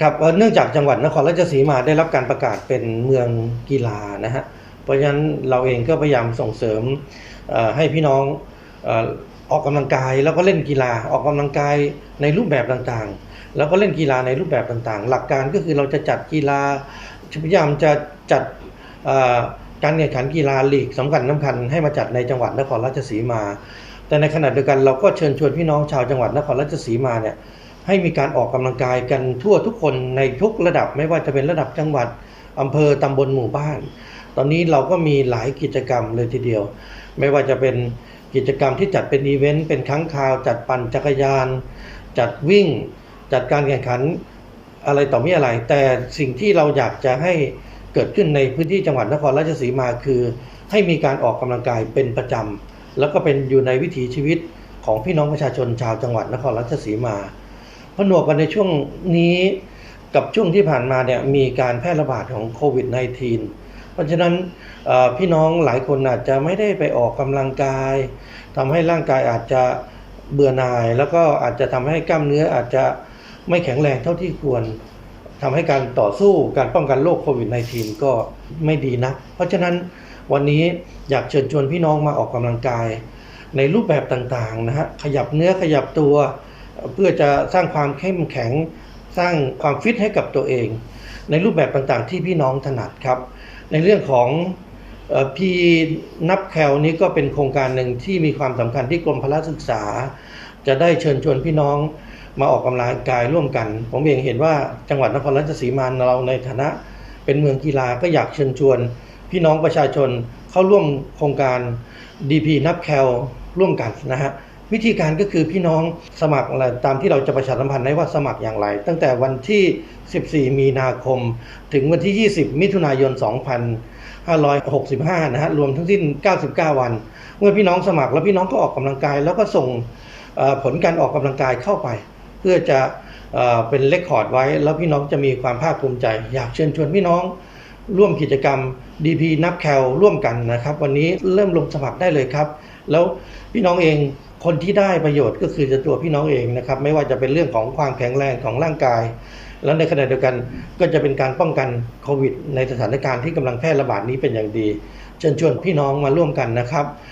ครับเนื่องจากจังหวัดนครราชสีมาได้รับการประกาศเป็นเมืองกีฬานะฮะเพราะฉะนั้นเราเองก็พยายามส่งเสริมให้พี่น้องออออกกำลังกายแล้วก็เล่นกีฬาออกกำลังกายในรูปแบบต่างๆ แล้วก็เล่นกีฬาในรูปแบบต่างๆ หลักการก็คือเราจะจัดกีฬาพยายามจะจัดการแข่งขันกีฬาลีกสำคัญสำคัญให้มาจัดในจังหวัดนครราชสีมา แต่ในขณะเดียวกันเราก็เชิญชวนพี่น้องชาวจังหวัดนครราชสีมาเนี่ย ให้มีการออกกำลังกายกันทั่วทุกคนในทุกระดับไม่ว่าจะเป็นระดับจังหวัดอำเภอตำบลหมู่บ้าน ตอนนี้เราก็มีหลายกิจกรรมเลยทีเดียว ไม่ว่าจะเป็นกิจกรรมที่จัดเป็นอีเวนต์เป็นครั้งคราว จัดปั่นจักรยาน จัดวิ่ง จัดการแข่งขันอะไรต่อมีอะไร แต่สิ่งที่เราอยากจะให้เกิดขึ้นในพื้นที่จังหวัดนครราชสีมาคือ ให้มีการออกกำลังกายเป็นประจำแล้วก็เป็นอยู่ในวิถีชีวิตของพี่น้องประชาชนชาวจังหวัดนครราชสีมา ผนวกกันในช่วงนี้กับช่วงที่ผ่านมาเนี่ยมีการแพร่ระบาดของโควิด -19 เพราะฉะนั้นพี่น้องหลายคนอาจจะไม่ได้ไปออกกำลังกายทำให้ร่างกายอาจจะเบื่อหน่าย แล้วก็อาจจะทำให้กล้ามเนื้ออาจจะไม่แข็งแรงเท่าที่ควรทำให้การต่อสู้การป้องกันโรคโควิด -19 ก็ไม่ดีนักเพราะฉะนั้นวันนี้อยากเชิญชวนพี่น้องมาออกกำลังกาย ในรูปแบบต่างๆนะฮะขยับเนื้อขยับตัว เพื่อจะสร้างความเข้มแข็งสร้างความฟิตให้กับตัวเอง ในรูปแบบต่างๆ ที่พี่น้องถนัดครับ ในเรื่องของพีนับแคลนี้ก็เป็นโครงการหนึ่งที่มีความสำคัญที่กรมพละศึกษา จะได้เชิญชวนพี่น้องมาออกกำลังกายร่วมกัน ผมเองเห็นว่าจังหวัดนครราชสีมาเราในฐานะ เป็นเมืองกีฬาก็อยากเชิญชวน พี่น้องประชาชนเข้าร่วมโครงการ DP นับแคลร่วมกันนะฮะ วิธีการก็คือพี่น้องสมัครอะไรตามที่เราจะประชาสัมพันธ์ให้ว่าสมัครอย่างไร ตั้งแต่วันที่ 14 มีนาคม ถึงวันที่ 20 มิถุนายน 2565 นะฮะรวมทั้งสิ้น 99 วัน เมื่อพี่น้องสมัครแล้วพี่น้องก็ออกกำลังกาย แล้วก็ส่งผลการออกกำลังกายเข้าไป เพื่อจะเป็นเลคคอร์ดไว้ แล้วพี่น้องจะมีความภาคภูมิใจ อยากเชิญชวนพี่น้อง ร่วมกิจกรรม DP นับแคลร่วมกันนะครับ วันนี้เริ่มลงสมัครได้เลยครับ แล้วพี่น้องเองคนที่ได้ประโยชน์ก็คือจะตัวพี่น้องเองนะครับ ไม่ว่าจะเป็นเรื่องของความแข็งแรงของร่างกาย แล้วในขณะเดียวกันก็จะเป็นการป้องกันโควิด ในสถานการณ์ที่กำลังแพร่ระบาดนี้เป็นอย่างดี เชิญชวนพี่น้องมาร่วมกันนะครับ